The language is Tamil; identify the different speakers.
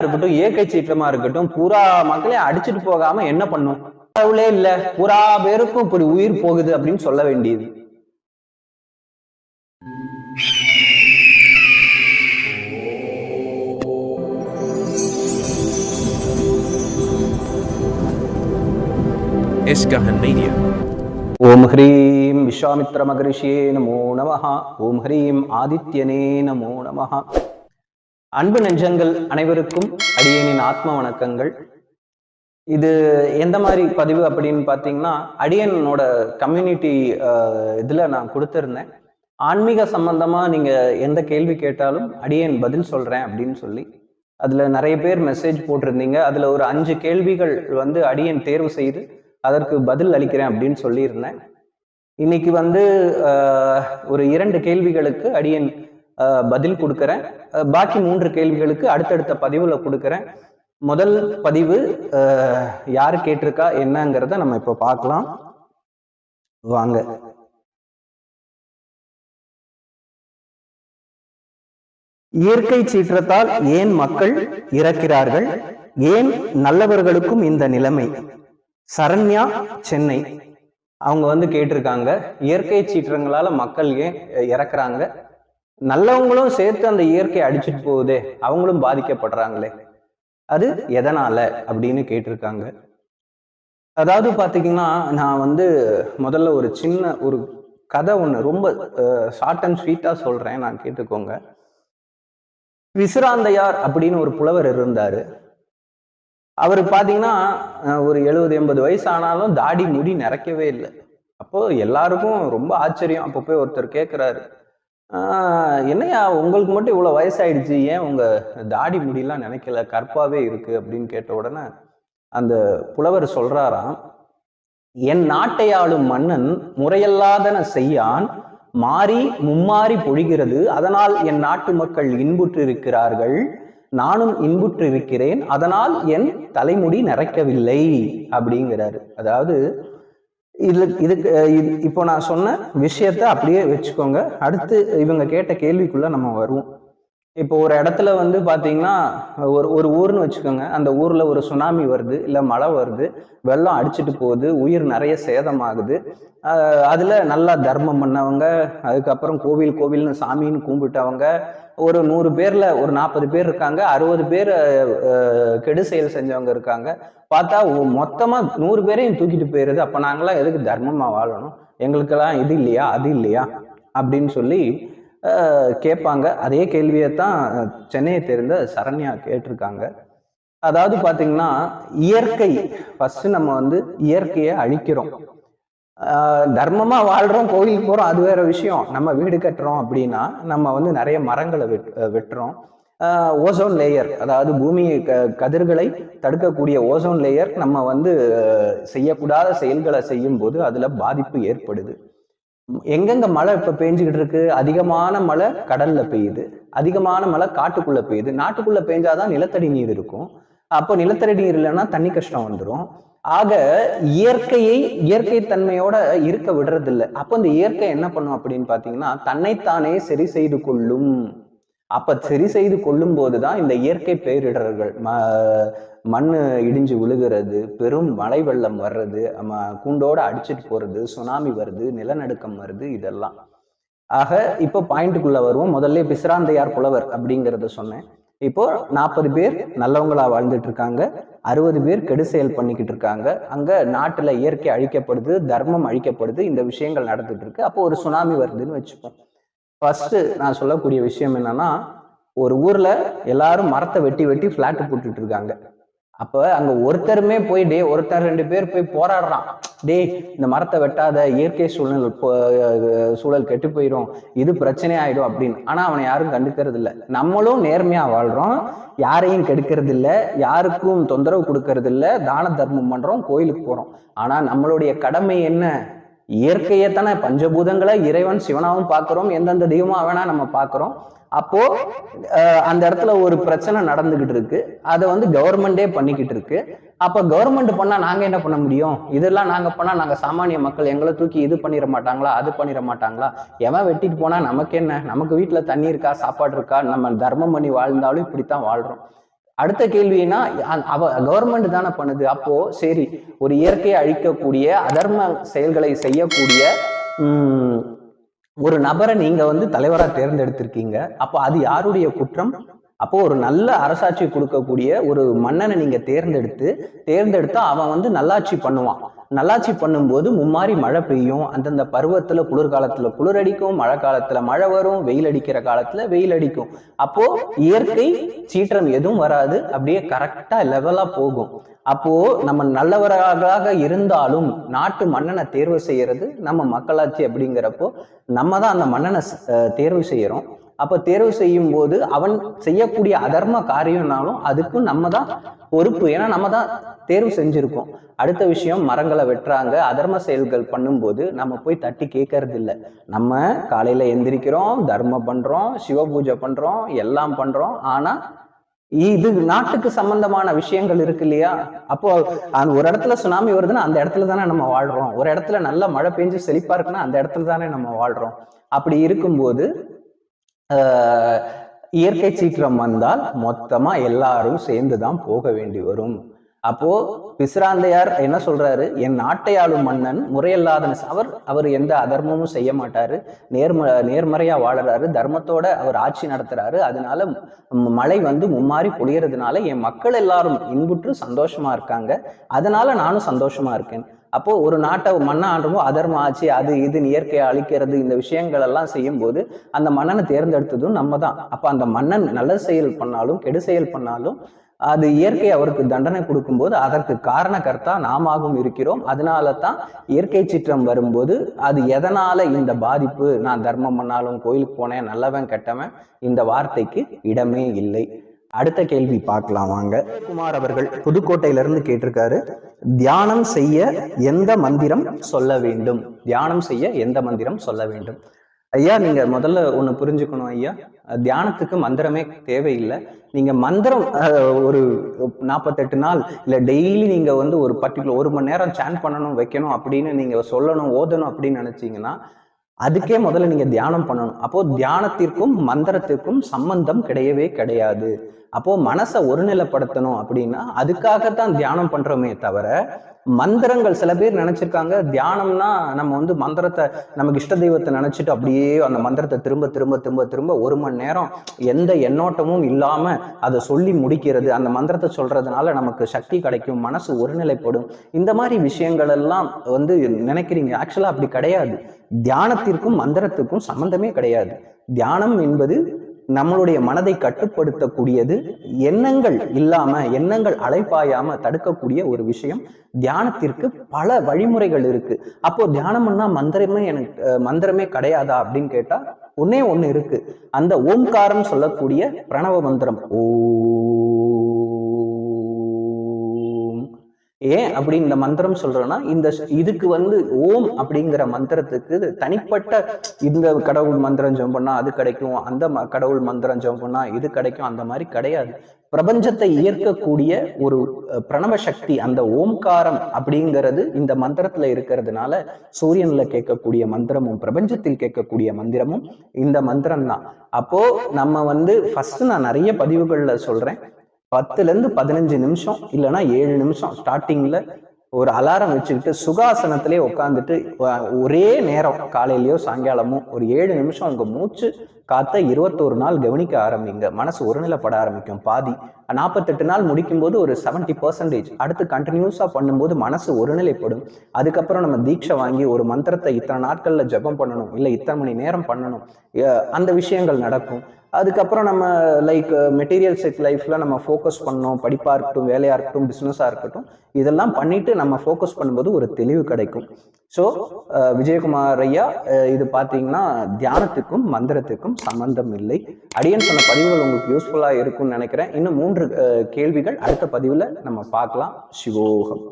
Speaker 1: இருக்கட்டும் இயற்கை சீற்றமா இருக்கட்டும் பூரா மக்களையும் அடிச்சிட்டு போகாம என்ன பண்ணும்? கடவுளே இல்ல பூரா பேருக்கும் இப்படி உயிர் போகுது அப்படின்னு சொல்ல வேண்டியது. ஓம் ஹ்ரீம் விஸ்வாமித்ர மகரிஷியே நமோ நமஹ. ஓம் ஹ்ரீம் ஆதித்யனே நமோ நமஹ. அன்பு நெஞ்சங்கள் அனைவருக்கும் அடியேனின் ஆத்ம வணக்கங்கள். இது எந்த மாதிரி பதிவு அப்படின்னு பார்த்தீங்கன்னா அடியனோட கம்யூனிட்டி இதில் நான் கொடுத்துருந்தேன். ஆன்மீக சம்பந்தமாக நீங்கள் எந்த கேள்வி கேட்டாலும் அடியேன் பதில் சொல்கிறேன் அப்படின்னு சொல்லி. அதில் நிறைய பேர் மெசேஜ் போட்டிருந்தீங்க. அதில் ஒரு அஞ்சு கேள்விகள் வந்து அடியேன் தேர்வு செய்து அதற்கு பதில் அளிக்கிறேன் அப்படின்னு சொல்லியிருந்தேன். இன்னைக்கு வந்து ஒரு இரண்டு கேள்விகளுக்கு அடியேன் பதில் கொடுக்குறேன். பாக்கி மூன்று கேள்விகளுக்கு அடுத்தடுத்த பதிவுல கொடுக்குறேன். முதல் பதிவு யார் யாரு கேட்டிருக்கா என்னங்கிறத நம்ம இப்போ பார்க்கலாம். வாங்க. இயற்கை சீற்றத்தால் ஏன் மக்கள் இறக்கிறார்கள்? ஏன் நல்லவர்களுக்கும் இந்த நிலைமை? சரண்யா சென்னை. அவங்க வந்து கேட்டிருக்காங்க இயற்கை சீற்றங்களால மக்கள் ஏன் இறக்குறாங்க? நல்லவங்களும் சேர்த்து அந்த இயற்கை அடிச்சுட்டு போகுதே அவங்களும் பாதிக்கப்படுறாங்களே. அது எதனால அப்படின்னு கேட்டிருக்காங்க. அதாவது பாத்தீங்கன்னா நான் வந்து முதல்ல ஒரு சின்ன ஒரு கதை ஒன்று ரொம்ப ஷார்ட் அண்ட் ஸ்வீட்டா சொல்றேன் நான் கேட்டுக்கோங்க. விசிராந்தையார் அப்படின்னு ஒரு புலவர் இருந்தாரு. அவர் பாத்தீங்கன்னா ஒரு எழுபது எண்பது வயசு ஆனாலும் தாடி முடி நிறைக்கவே இல்லை. அப்போ எல்லாருக்கும் ரொம்ப ஆச்சரியம். அப்போ போய் ஒருத்தர் கேட்குறாரு என்னையா உங்களுக்கு மட்டும் இவ்வளோ வயசாயிடுச்சு ஏன் உங்கள் தாடி முடியெல்லாம் நினைக்கல கற்பாவே இருக்குது அப்படின்னு கேட்ட உடனே அந்த புலவர் சொல்கிறாராம் என் நாட்டை ஆளும் மன்னன் முறையல்லாதன செய்யான் மாறி மும்மாறி பொழிகிறது அதனால் என் நாட்டு மக்கள் இன்புற்று இருக்கிறார்கள் நானும் இன்புற்று இருக்கிறேன் அதனால் என் தலைமுடி நிறைக்கவில்லை அப்படிங்கிறாரு. அதாவது இதுல இதுக்கு இது- இப்போ நான் சொன்ன விஷயத்த அப்படியே வச்சுக்கோங்க. அடுத்து இவங்க கேட்ட கேள்விக்குள்ள நம்ம வருவோம். இப்போ ஒரு இடத்துல வந்து பார்த்தீங்கன்னா ஒரு ஒரு ஊர்னு வச்சுக்கோங்க. அந்த ஊரில் ஒரு சுனாமி வருது இல்லை மழை வருது வெள்ளம் அடிச்சிட்டு போகுது உயிர் நிறைய சேதமாகுது. ஆகுது அதில் நல்லா தர்மம் பண்ணவங்க அதுக்கப்புறம் கோவில் கோவில்னு சாமின்னு கும்பிட்டவங்க ஒரு நூறு பேர்ல ஒரு நாற்பது பேர் இருக்காங்க. அறுபது பேர் கெடு செயல் செஞ்சவங்க இருக்காங்க. பார்த்தா மொத்தமா நூறு பேரையும் தூக்கிட்டு போயிருது அப்ப நாங்களாம் எதுக்கு தர்மமா வாழணும்? எங்களுக்கெல்லாம் இது இல்லையா? அது இல்லையா? அப்படின்னு சொல்லி கேட்பாங்க. அதே கேள்வியை தான் சென்னையை தெரிந்த சரண்யா கேட்டிருக்காங்க. அதாவது பார்த்தீங்கன்னா இயற்கை. ஃபர்ஸ்ட் நம்ம வந்து இயற்கையை அழிக்கிறோம். தர்மமாக வாழ்கிறோம் கோயிலுக்கு போகிறோம் அது வேற விஷயம். நம்ம வீடு கட்டுறோம் அப்படின்னா நம்ம வந்து நிறைய மரங்களை வெட் வெட்டுறோம். ஓசோன் லேயர் அதாவது பூமி க- கதிர்களை தடுக்கக்கூடிய ஓசோன் லேயர் நம்ம வந்து செய்யக்கூடாத செயல்களை செய்யும் போது அதில் பாதிப்பு ஏற்படுது. எங்கெங்க மழை இப்போ பெஞ்சுக்கிட்டு இருக்கு? அதிகமான மழை கடல்ல பெய்யுது. அதிகமான மழை காட்டுக்குள்ள பெய்யுது. நாட்டுக்குள்ள பெஞ்சாதான் நிலத்தடி நீர் இருக்கும். அப்போ நிலத்தடி நீர் இல்லைன்னா தண்ணி கஷ்டம் வந்துடும் ஆக இயற்கையை இயற்கை தன்மையோட இருக்க விடுறது இல்லை அப்போ இந்த இயற்கை என்ன பண்ணும் அப்படின்னு பாத்தீங்கன்னா தன்னைத்தானே சரி செய்து கொள்ளும். அப்ப சரி செய்து கொள்ளும் போதுதான் இந்த இயற்கை பேரிடர்கள் ம- மண் இடிஞ்சு விழுகிறது பெரும் மழை வெள்ளம் வர்றது நம்ம கூண்டோட அடிச்சிட்டு போறது சுனாமி வருது நிலநடுக்கம் வருது இதெல்லாம். ஆக இப்போ பாயிண்ட்டுக்குள்ள வருவோம். முதல்ல பிசிராந்தையார் புலவர் அப்படிங்கிறத சொன்னேன். இப்போ நாற்பது பேர் நல்லவங்களா வாழ்ந்துட்டு இருக்காங்க அறுபது பேர் கெடு செயல் பண்ணிக்கிட்டு இருக்காங்க அங்க நாட்டுல இயற்கை அழிக்கப்படுது தர்மம் அழிக்கப்படுது இந்த விஷயங்கள் நடந்துட்டு இருக்கு அப்போ ஒரு சுனாமி வருதுன்னு வச்சுப்போம். ஃபர்ஸ்ட் நான் சொல்லக்கூடிய விஷயம் என்னன்னா ஒரு ஊர்ல எல்லாரும் மரத்தை வெட்டி வெட்டி பிளாட் போட்டுட்டு இருக்காங்க அப்ப அங்க ஒருத்தருமே போய் டே ஒருத்தர் ரெண்டு பேர் போய் போராடுறான். டேய் இந்த மரத்தை வெட்டாத இயற்கை சூழல் சூழல் கெட்டு போயிடும் இது பிரச்சனை ஆயிடும் அப்படின்னு. ஆனா அவனை யாரும் கண்டுக்கிறது இல்ல. நம்மளும் நேர்மையா வாழ்றோம். யாரையும் கெடுக்கிறது இல்ல. யாருக்கும் தொந்தரவு கொடுக்கறது இல்ல. தான தர்மம் பண்றோம் கோயிலுக்கு போறோம். ஆனா நம்மளுடைய கடமை என்ன? இயற்கையை தானே பஞ்சபூதங்களை இறைவன் சிவனாவும் பார்க்கிறோம். எந்தெந்த தெய்வமா வேணா நம்ம பார்க்கிறோம். அப்போ அந்த இடத்துல ஒரு பிரச்சனை நடந்துகிட்டு இருக்கு. அதை வந்து கவர்மெண்டே பண்ணிக்கிட்டு இருக்கு. அப்ப கவர்மெண்ட் பண்ணா நாங்க என்ன பண்ண முடியும்? இதெல்லாம் நாங்க பண்ணா நாங்க சாமானிய மக்கள் எங்களை தூக்கி இது பண்ணிட மாட்டாங்களா அது பண்ணிட மாட்டாங்களா? எவன் வெட்டிட்டு போனா நமக்கு என்ன? நமக்கு வீட்டுல தண்ணி இருக்கா சாப்பாடு இருக்கா? நம்ம தர்மம் பண்ணி வாழ்ந்தாலும் இப்படித்தான் வாழ்றோம். அடுத்த கேள்வினா அவ கவர்மெண்ட் தானே பண்ணுது. அப்போ சரி ஒரு இயற்கையை அழிக்கக்கூடிய அதர்ம செயல்களை செய்யக்கூடிய ஒரு நபரை நீங்க வந்து தலைவராக தேர்ந்தெடுத்திருக்கீங்க. அப்போ அது யாருடைய குற்றம்? அப்போ ஒரு நல்ல அரசாட்சி கொடுக்கக்கூடிய ஒரு மன்னனை நீங்க தேர்ந்தெடுத்து தேர்ந்தெடுத்தா அவன் வந்து நல்லாட்சி பண்ணுவான். நல்லாட்சி பண்ணும்போது மும்மாரி மழை பெய்யும். அந்தந்த பருவத்தில் குளிர்காலத்தில் குளிர் அடிக்கும் மழை காலத்தில் மழை வரும் வெயில் அடிக்கிற காலத்தில் வெயில் அடிக்கும் அப்போது இயற்கை சீற்றம் எதுவும் வராது. அப்படியே கரெக்டாக லெவலாக போகும். அப்போது நம்ம நல்லவராக இருந்தாலும் நாட்டு மன்னனை தேர்வு செய்கிறது நம்ம மக்களாட்சி அப்படிங்கிறப்போ நம்ம தான் அந்த மன்னனை தேர்வு செய்கிறோம் அப்ப தேர்வு செய்யும் போது அவன் செய்யக்கூடிய அதர்ம காரியம்னாலும் அதுக்கும் நம்ம தான் பொறுப்பு. ஏன்னா நம்ம தான் தேர்வு செஞ்சிருக்கோம். அடுத்த விஷயம் மரங்களை வெட்டுறாங்க அதர்ம செயல்கள் பண்ணும்போது நம்ம போய் தட்டி கேட்கறது இல்லை நம்ம காலையில எந்திரிக்கிறோம் தர்மம் பண்றோம் சிவ பூஜை பண்றோம் எல்லாம் பண்றோம். ஆனா இது நாட்டுக்கு சம்பந்தமான விஷயங்கள் இருக்கு இல்லையா? அப்போ அந்த ஒரு இடத்துல சுனாமி வருதுன்னா அந்த இடத்துல தானே நம்ம வாழ்றோம். ஒரு இடத்துல நல்ல மழை பெஞ்சு செழிப்பா இருக்குன்னா அந்த இடத்துல தானே நம்ம வாழ்றோம். அப்படி இருக்கும்போது இயற்கை சீக்கிரம் வந்தால் மொத்தமா எல்லாரும் சேர்ந்து தான் போக வேண்டி வரும். அப்போ பிசிராந்தையார் என்ன சொல்றாரு? என் நாட்டை ஆளும் மன்னன் முறையல்லாத அவர் அவர் எந்த அதர்மமும் செய்ய மாட்டாரு. நேர்ம நேர்மறையா வாழறாரு. தர்மத்தோட அவர் ஆட்சி நடத்துறாரு. அதனால மழை வந்து மும்மாறி பொழியறதுனால என் மக்கள் எல்லாரும் இன்புற்று சந்தோஷமா இருக்காங்க. அதனால நானும் சந்தோஷமா இருக்கேன். அப்போ ஒரு நாட்டை மன்ன ஆண்டுமோ அதர்ம ஆட்சி அது இது இயற்கையை அழிக்கிறது இந்த விஷயங்கள் எல்லாம் செய்யும்போது அந்த மன்னனை தேர்ந்தெடுத்ததும் நம்ம தான் அப்ப அந்த மன்னன் நல்ல செயல் பண்ணாலும் கெடு செயல் பண்ணாலும் அது இயற்கை அவருக்கு தண்டனை கொடுக்கும்போது அதற்கு காரணகர்த்தா நாமாகவும் இருக்கிறோம். அதனால தான் இயற்கை சீற்றம் வரும்போது அது எதனால இந்த பாதிப்பு? நான் தர்மம் பண்ணாலும் கோயிலுக்கு போனேன் நல்லவன் கெட்டவன் இந்த வார்த்தைக்கு இடமே இல்லை. அடுத்த கேள்வி பார்க்கலாம் வாங்க. குமார் அவர்கள் புதுக்கோட்டையிலிருந்து கேட்டிருக்காரு தியானம் செய்ய எந்த மந்திரம் சொல்ல வேண்டும்? தியானம் செய்ய எந்த மந்திரம் சொல்ல வேண்டும்? ஐயா நீங்க முதல்ல ஒண்ணு புரிஞ்சுக்கணும் ஐயா. தியானத்துக்கு மந்திரமே தேவையில்லை. நீங்க மந்திரம் ஒரு நாற்பத்தெட்டு நாள் இல்ல டெய்லி நீங்க வந்து ஒரு பர்டிகுலர் ஒரு மணி நேரம் சேன் பண்ணணும் வைக்கணும் அப்படின்னு நீங்க சொல்லணும் ஓதணும் அப்படின்னு நினைச்சீங்கன்னா அதுக்கே முதல்ல நீங்க தியானம் பண்ணணும். அப்போ தியானத்திற்கும் மந்திரத்திற்கும் சம்பந்தம் கிடையவே கிடையாது. அப்போ மனசை ஒருநிலைப்படுத்தணும் அப்படின்னா அதுக்காகத்தான் தியானம் பண்றோமே தவிர மந்திரங்கள் சில பேர் நினைச்சிருக்காங்க. தியானம்னா நம்ம வந்து மந்திரத்தை நமக்கு இஷ்ட தெய்வத்தை நினைச்சிட்டு அப்படியே அந்த மந்திரத்தை திரும்ப திரும்ப திரும்ப திரும்ப ஒரு மணி நேரம் எந்த எண்ணோட்டமும் இல்லாம அதை சொல்லி முடிக்கிறது அந்த மந்திரத்தை சொல்றதுனால நமக்கு சக்தி கிடைக்கும் மனசு ஒருநிலைப்படும். இந்த மாதிரி விஷயங்கள் எல்லாம் வந்து நினைக்கிறீங்க. ஆக்சுவலா அப்படி கிடையாது. தியானத்திற்கும் மந்திரத்துக்கும் சம்பந்தமே கிடையாது. தியானம் என்பது நம்மளுடைய மனதை கட்டுப்படுத்தக்கூடியது எண்ணங்கள் இல்லாம எண்ணங்கள் அலைப்பாயாம தடுக்கக்கூடிய ஒரு விஷயம். தியானத்திற்கு பல வழிமுறைகள் இருக்கு. அப்போ தியானம்னா மந்திரமே எனக்கு மந்திரமே கிடையாதா அப்படின்னு கேட்டா ஒன்னே ஒண்ணு இருக்கு. அந்த ஓம்காரம் சொல்லக்கூடிய பிரணவ மந்திரம். ஓ ஏன் அப்படி இந்த மந்திரம் சொல்றேன்னா இந்த ஸ்- இதுக்கு வந்து ஓம் அப்படிங்கிற மந்திரத்துக்கு தனிப்பட்ட இந்த கடவுள் மந்திரம் ஜெபம் பண்ணா அது கிடைக்கும் அந்த ம- கடவுள் மந்திரம் ஜெபம் பண்ணா இது கிடைக்கும் அந்த மாதிரி கிடையாது. பிரபஞ்சத்தை இயக்கக்கூடிய ஒரு பிரணவ சக்தி அந்த ஓம்காரம் அப்படிங்கிறது இந்த மந்திரத்துல இருக்கிறதுனால சூரியன்ல கேட்கக்கூடிய மந்திரமும் பிரபஞ்சத்தில் கேட்கக்கூடிய மந்திரமும் இந்த மந்திரம் தான் அப்போ நம்ம வந்து ஃபர்ஸ்ட் நான் நிறைய பதிவுகள்ல சொல்றேன். பத்துலேருந்து பதினஞ்சு நிமிஷம் இல்லைன்னா ஏழு நிமிஷம் ஸ்டார்டிங்கில் ஒரு அலாரம் வச்சுக்கிட்டு சுகாசனத்திலே உட்காந்துட்டு ஒரே நேரம் காலையிலையோ சாயங்காலமோ ஒரு ஏழு நிமிஷம் உங்கள் மூச்சு காத்த இருபத்தோரு நாள் கவனிக்க ஆரம்பிங்க. மனசு ஒருநிலைப்பட ஆரம்பிக்கும். பாதி. நாற்பத்தெட்டு நாள் முடிக்கும்போது ஒரு செவன்ட்டி பர்சன்டேஜ் அடுத்து கண்டினியூஸாக பண்ணும்போது மனசு ஒருநிலைப்படும். அதுக்கப்புறம் நம்ம தீட்சை வாங்கி ஒரு மந்திரத்தை இத்தனை நாட்களில் ஜெபம் பண்ணணும். இல்லை இத்தனை மணி நேரம் பண்ணணும். அந்த விஷயங்கள் நடக்கும். அதுக்கப்புறம் நம்ம லைக் மெட்டீரியல் செக் லைஃப்பில் நம்ம ஃபோக்கஸ் பண்ணோம். படிப்பாக இருக்கட்டும் வேலையாக இருக்கட்டும் பிஸ்னஸாக இருக்கட்டும். இதெல்லாம் பண்ணிவிட்டு நம்ம ஃபோக்கஸ் பண்ணும்போது ஒரு தெளிவு கிடைக்கும். ஸோ uh, விஜயகுமார் ஐயா uh, இது பார்த்தீங்கன்னா தியானத்துக்கும் மந்திரத்துக்கும் சம்பந்தம் இல்லை. அடியன் சொன்ன பதிவுகள் உங்களுக்கு யூஸ்ஃபுல்லாக இருக்கும்னு நினைக்கிறேன். இன்னும் மூன்று uh, கேள்விகள் அடுத்த பதிவில் நம்ம பார்க்கலாம். சிவோகம்.